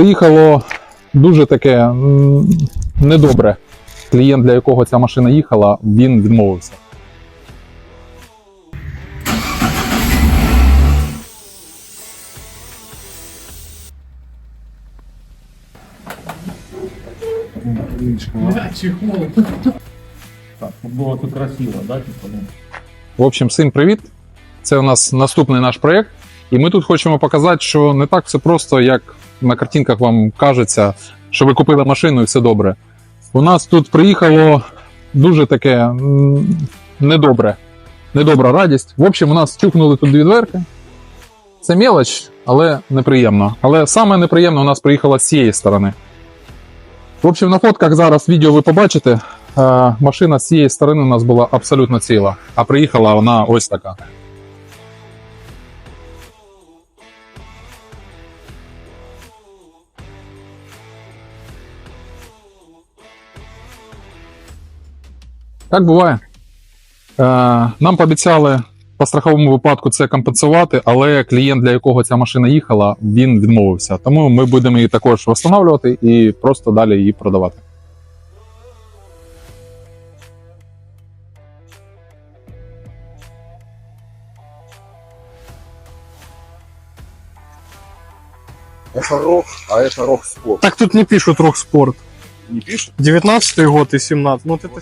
приїхало дуже таке недобре. Клієнт, для якого ця машина їхала, він відмовився. Так, було тут красиво, да, типу, ну. В общем, всім привіт! Це у нас наступний наш проєкт. І ми тут хочемо показати, що не так все просто, як на картинках вам кажеться, що ви купили машину і все добре. У нас тут приїхало дуже таке недобре, недобра радість. В общем, у нас чухнули тут дві дверки. Це мелоч, але неприємно. Але саме неприємно у нас приїхало з цієї сторони. В общем, на фотках зараз відео ви побачите. Е, машина з цієї сторони у нас була абсолютно ціла, а приїхала вона ось така. Так буває. Е, нам пообіцяли по страховому випадку це компенсувати, але клієнт, для якого ця машина їхала, він відмовився. Тому ми будемо її також встановлювати і просто далі її продавати. Это рок, а это рок спорт. Так тут не пишут Рокспорт. Не пишет? 19 год и 17. Ну вот это...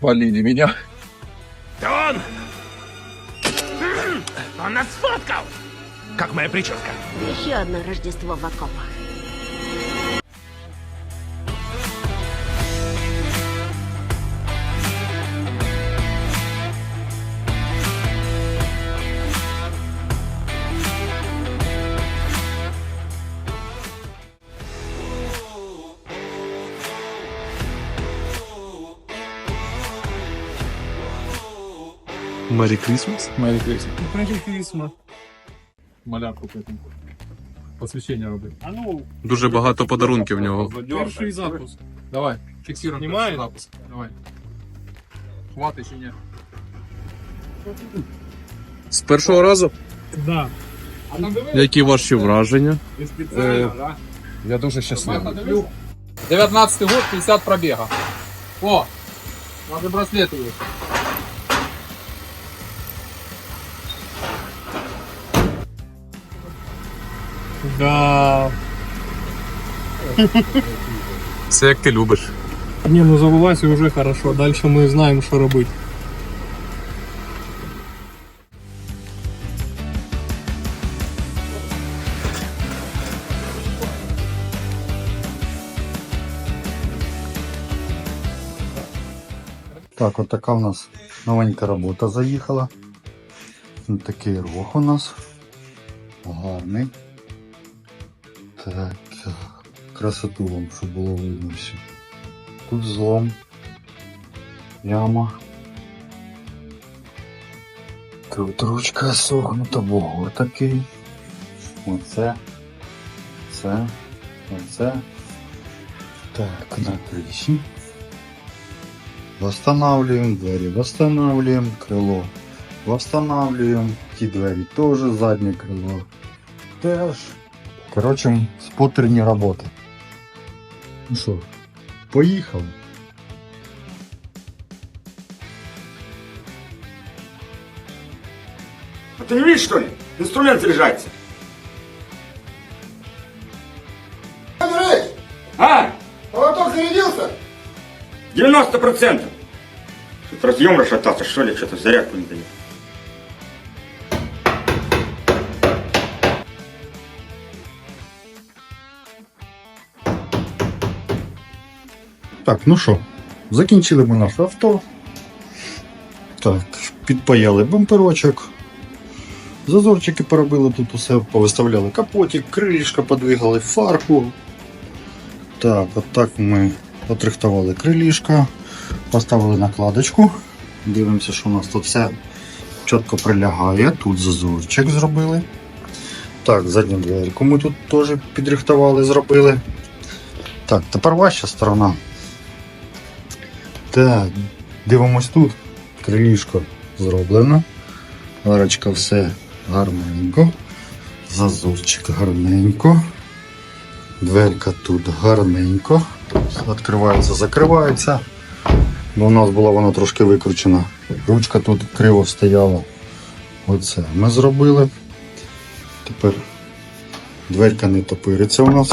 Полили меня. Он нас сфоткал! Как моя прическа? Еще одно Рождество в окопах. Мэри Крисмас? Мері Крисмас. Мэри Крисмас. Малярку потім. Посвящення робити. А ну, Дуже багато подарунків в нього. перший запуск. Давай, фіксируємо Знімає? перший запуск. Давай. Хватить чи ні? З першого разу, Да. які ваші враження? Я дуже щасливий. 19 год, 50 пробега. О, надо браслеты есть. Да. Все як ти любиш. Не, ну завелась и уже хорошо. Дальше мы знаем, что робить. Так, от така у нас новенька робота заїхала. Такий рог у нас. Гарний. Так, красоту вам, щоб було видно все. Тут злом. Яма. Тут ручка согнута, бугор такий. Оце. Це. Оце. Так, на криші. Восстанавливаем двери, восстанавливаем крыло, восстанавливаем ті двері тоже заднее крыло. Теж. Короче, спотерні роботи. Ну що, поїхав. А ты не видишь, что ли? Инструмент заряжается. А? Молоток зарядился? 90 процентов. Что-то разъем расшатался, что ли, что-то зарядку не дает. Так, ну що, закінчили ми наше авто. Так, підпаяли бамперочок. Зазорчики поробили тут усе, повиставляли капотик, крилішка подвигали, фарку. Так, от так ми отрихтували крилішка, поставили накладочку. Дивимося, що у нас тут все чітко прилягає. Тут зазорчик зробили. Так, задню дверку ми тут теж підрихтували, зробили. Так, тепер ваша сторона. Так, дивимось тут. Крилішко зроблено. Арочка все гарненько. Зазорчик гарненько. Дверка тут гарненько. Відкривається, закривається. Бо у нас була вона трошки викручена. Ручка тут криво стояла. Оце ми зробили. Тепер дверка не топириться у нас.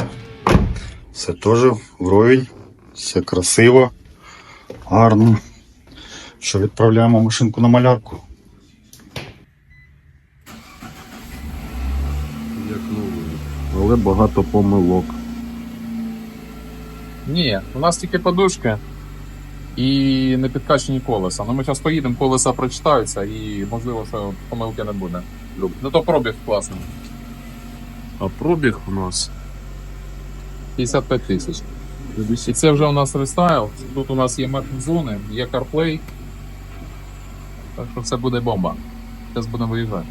Все теж вровень, все красиво, гарно. Що відправляємо машинку на малярку. Як новий. Але багато помилок. Ні, у нас тільки подушки і не підкачені колеса. Ну ми зараз поїдемо, колеса прочитаються і можливо, що помилки не буде. Зато пробіг класний. А пробіг у нас 55 тисяч. І це вже у нас рестайл. Тут у нас є мерчн зони, є CarPlay. Так що все буде бомба. Зараз будемо виїжджати.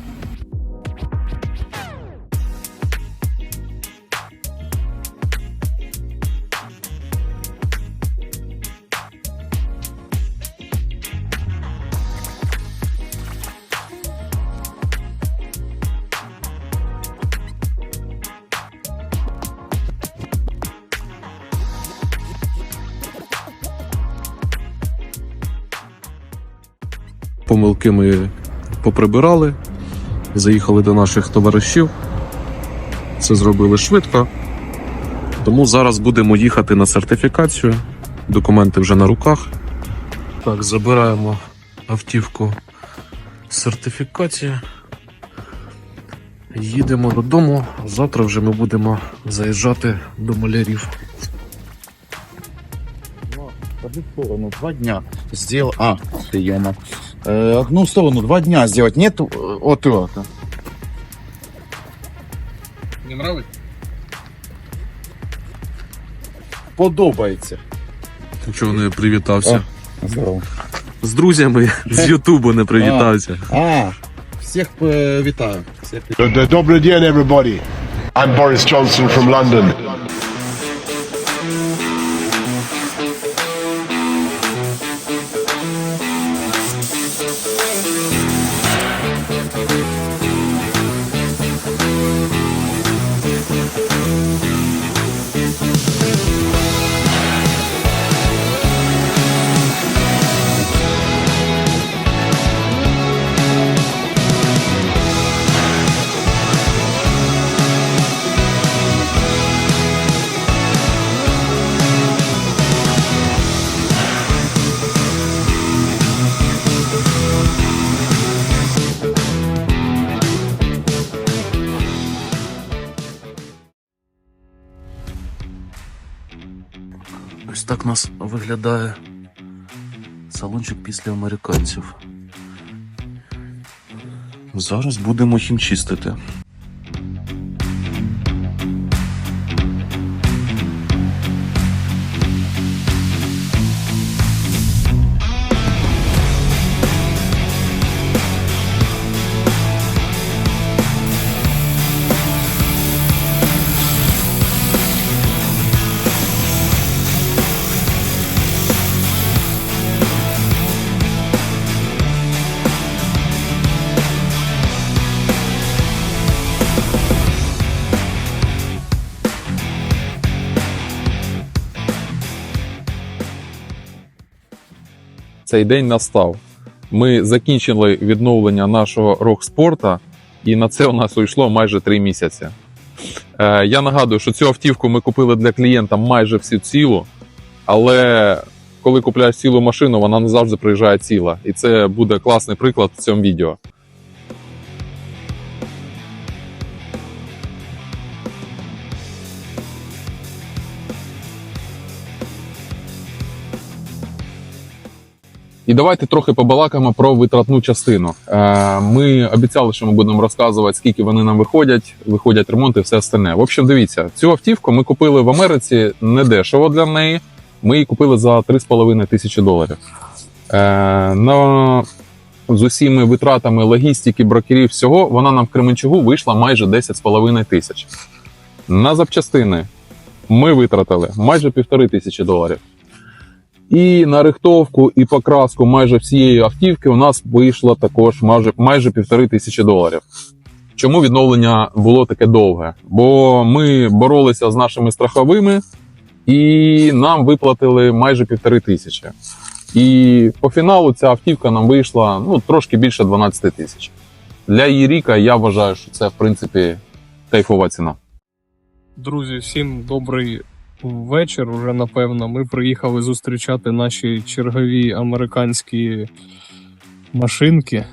Помилки ми поприбирали, заїхали до наших товаришів. Це зробили швидко. Тому зараз будемо їхати на сертифікацію. Документи вже на руках. Так, забираємо автівку сертифікації. Їдемо додому. Завтра вже ми будемо заїжджати до малярів. Два дня сделал... А, ё э, Одну сторону два дня сделать. Нет э, от это. Не нравиться? Подобається. Чого не привітався? Здорово. З друзями з Ютубу не привітався. А, всіх е, вітаю. Всіх Добрый день, everybody. I'm Boris Johnson from London. Нас виглядає салончик після американців. Зараз будемо хімчистити. Цей день настав. Ми закінчили відновлення нашого рок-спорта, і на це у нас уйшло майже три місяці. Е, я нагадую, що цю автівку ми купили для клієнта майже всю цілу, але коли купляєш цілу машину, вона не завжди приїжджає ціла. І це буде класний приклад в цьому відео. І давайте трохи побалакаємо про витратну частину. Е, Ми обіцяли, що ми будемо розказувати, скільки вони нам виходять, виходять ремонти і все остальне. В общем, дивіться, цю автівку ми купили в Америці не дешево для неї. Ми її купили за 3,5 тисячі доларів. Е, на, з усіми витратами логістики, брокерів, всього, вона нам в Кременчугу вийшла майже 10,5 тисяч. На запчастини ми витратили майже півтори тисячі доларів. І на рихтовку і покраску майже всієї автівки у нас вийшло також майже, майже півтори тисячі доларів. Чому відновлення було таке довге? Бо ми боролися з нашими страховими, і нам виплатили майже півтори тисячі. І по фіналу ця автівка нам вийшла ну, трошки більше 12 тисяч. Для її ріка я вважаю, що це в принципі кайфова ціна. Друзі, всім добрий вечір. Уже напевно. Ми приїхали зустрічати наші чергові американські машинки.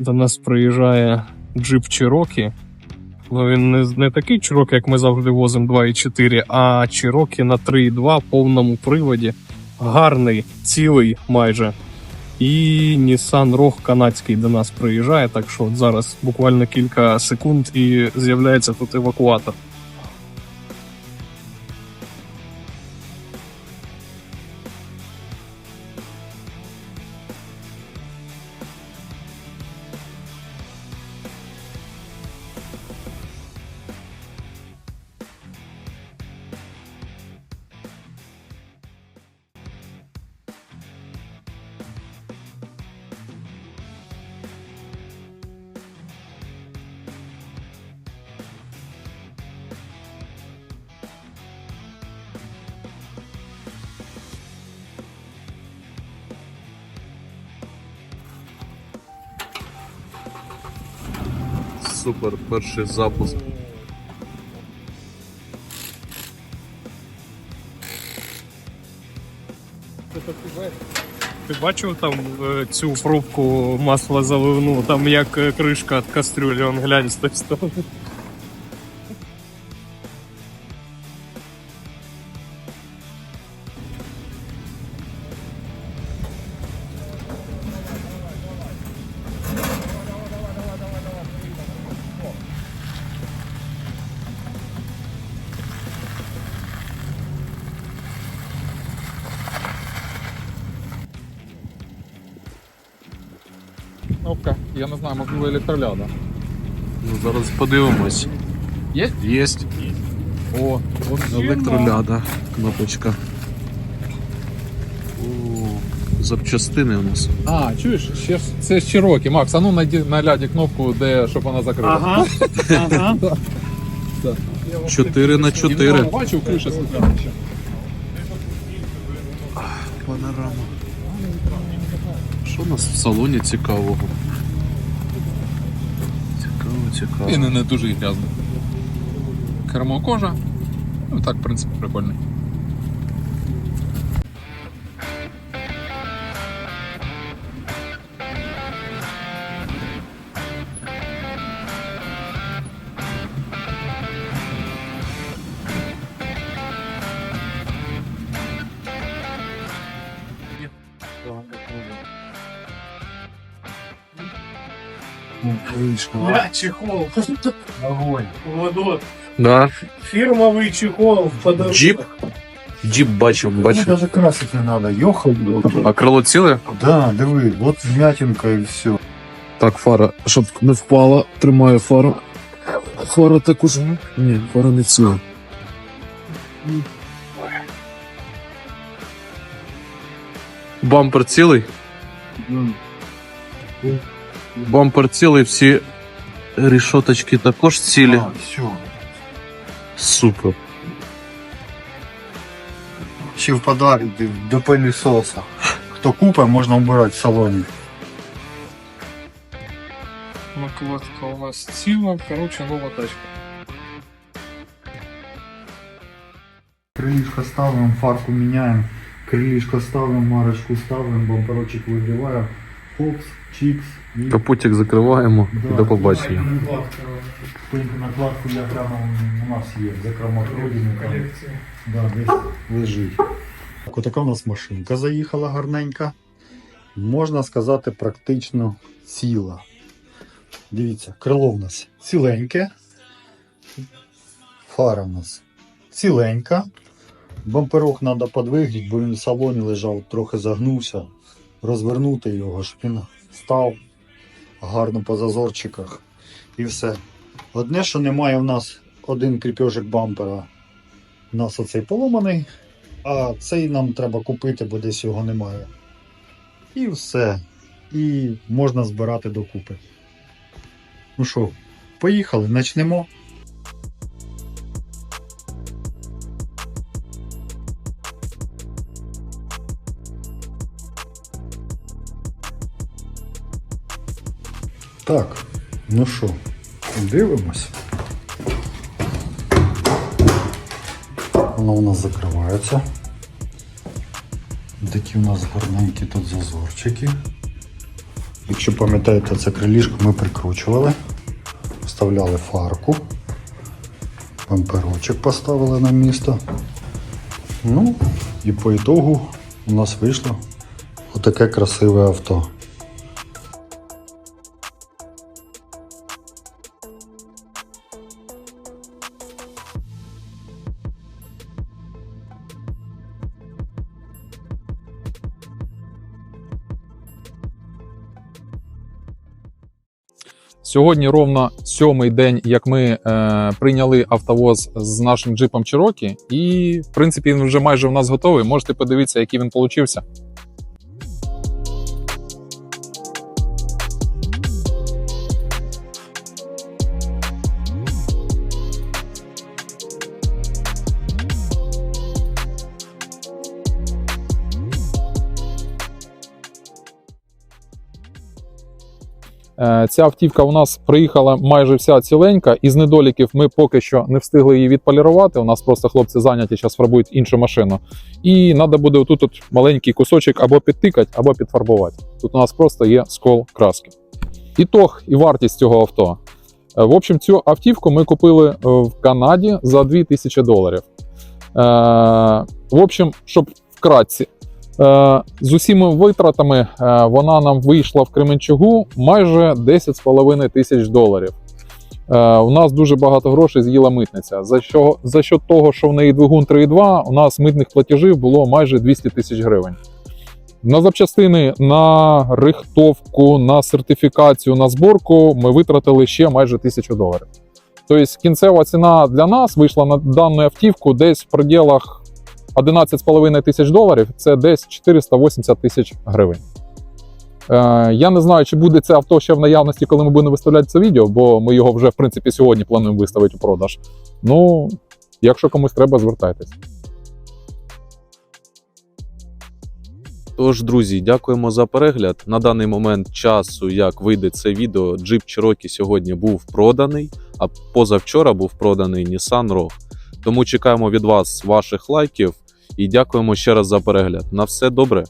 До нас приїжджає джип Cherokee. Ну, він не, не такий Cherokee, як ми завжди возимо 2.4, а Cherokee на 3.2 повному приводі. Гарний, цілий майже. І Nissan Rogue канадський до нас приїжджає, так що от зараз буквально кілька секунд і з'являється тут евакуатор. Супер, перший запуск. Ти бачив там е, цю пробку масла заливну, там як е, кришка від кастрюлі, он глянь з той сторони. Я не знаю, можливо, електроляда. Ну, зараз подивимось. Є? Єсть. О, Електроляда. Кнопочка. О, запчастини у нас. А, чуєш, ще ж це ж Чирокі. Макс, а ну найди на ляді кнопку, де щоб вона закрита. Ага. ага. 4 на І 4. ну, бачив, криша світляна. Панорама. Що у нас в салоні цікавого? Цікаво. І не, не дуже грязно. Кермо кожа. Ну так, в принципі, прикольний. Бля, чехол. Огонь. Водот. Да. Фірмовий чехол в. Джип. Джип бачив, бачив. Даже красити не треба, йохай. А крило ціле? Да, диви, от вмятинка і все. Так, фара, щоб не впала, тримаю фару. Фара також. Ні, фара не ціла. Бампер цілий? Бампер цілий, всі рішоточки також цілі. А, все. Супер. Ще в подарок до пилісоса. Хто купить, можна вбирати в салоні. Накладка у нас ціла, коротше, нова тачка. Крылишко ставим, фарку меняем, крылишко ставим, марочку ставим, бамперочек выбиваем, хопс, чикс. И Капотик закриваємо і до побачення. Накладка. Накладку я прямо у нас є, закрома родинка. Да, десь лежить. Так, отака у нас машинка заїхала гарненька. Можна сказати, практично ціла. Дивіться, крило в нас ціленьке. Фара в нас ціленька. Бамперок треба подвигріти, бо він в салоні лежав, трохи загнувся. Розвернути його, щоб він став гарно по зазорчиках. І все. Одне, що немає в нас один кріпежик бампера. У нас оцей поломаний. а цей нам треба купити, бо десь його немає. І все. І можна збирати докупи. Ну що, поїхали, почнемо. Так, ну що, дивимось. Воно у нас закривається. Такі у нас гарненькі тут зазорчики. Якщо пам'ятаєте, це крилішко ми прикручували, вставляли фарку, бамперочок поставили на місто. Ну, і по ітогу у нас вийшло отаке красиве авто. Сьогодні ровно сьомий день, як ми е, прийняли автовоз з нашим джипом Чирокі, і в принципі він вже майже у нас готовий. Можете подивитися, який він получився. Ця автівка у нас приїхала майже вся ціленька. Із недоліків ми поки що не встигли її відполірувати. У нас просто хлопці зайняті, зараз фарбують іншу машину. І треба буде отут от маленький кусочок або підтикати, або підфарбувати. Тут у нас просто є скол краски. Ітог і вартість цього авто. Е, В общем, цю автівку ми купили е, в Канаді за 2000 доларів. Е, В общем, щоб вкратці, Е, З усіма витратами е, вона нам вийшла в Кременчугу майже 10,5 тисяч доларів. Е, У нас дуже багато грошей з'їла митниця. За що за счет того, що в неї двигун 3,2, у нас митних платежів було майже 200 тисяч гривень. На запчастини, на рихтовку, на сертифікацію, на зборку ми витратили ще майже 1000 доларів. Тобто кінцева ціна для нас вийшла на дану автівку десь в пределах 11,5 тисяч доларів це десь 480 тисяч гривень. Е, я не знаю, чи буде це авто ще в наявності, коли ми будемо виставляти це відео, бо ми його вже, в принципі, сьогодні плануємо виставити у продаж. Ну, якщо комусь треба, звертайтесь. Тож, друзі, дякуємо за перегляд. На даний момент часу, як вийде це відео, Jeep Cherokee сьогодні був проданий, а позавчора був проданий Nissan Rogue. Тому чекаємо від вас ваших лайків і дякуємо ще раз за перегляд. На все добре.